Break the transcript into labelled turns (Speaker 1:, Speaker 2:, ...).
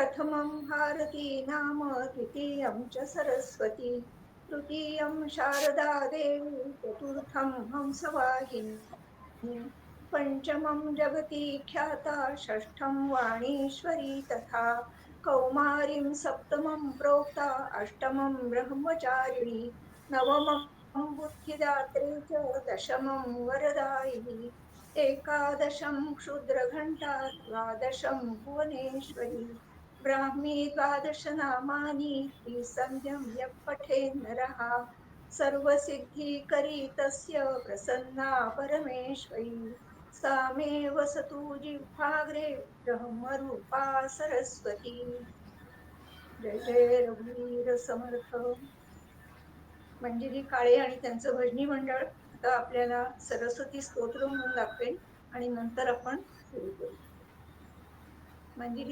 Speaker 1: प्रथमं भारती नाम द्वितीयं च सरस्वती तृतीयं शारदा देवी चतुर्थं हंसवाहिनी पञ्चमं जगती ख्याता षष्ठं वाणीश्वरी तथा कौमारीं सप्तमं प्रोक्ता अष्टमं ब्रह्मचारिणी नवमं बुद्धिदात्री च दशमं वरदायिनी एकादशं क्षुद्रघण्टा द्वादशं भुवनेश्वरी ब्राह्मी द्वादश नामानि त्रिसन्ध्यं यः पठेन्नरः सर्वसिद्धिकरी तस्य प्रसन्ना परमेश्वरी। सा मे वसतु जिह्वाग्रे ब्रह्मरूपा सरस्वती। जय जय रघुवीर समर्थ मंजिरी काळे आणि त्यांचं भजनी मंडळ आता आपल्याला सरस्वती स्तोत्र म्हणून दाखवेल आणि नंतर आपण सुरू करू. मंजिरी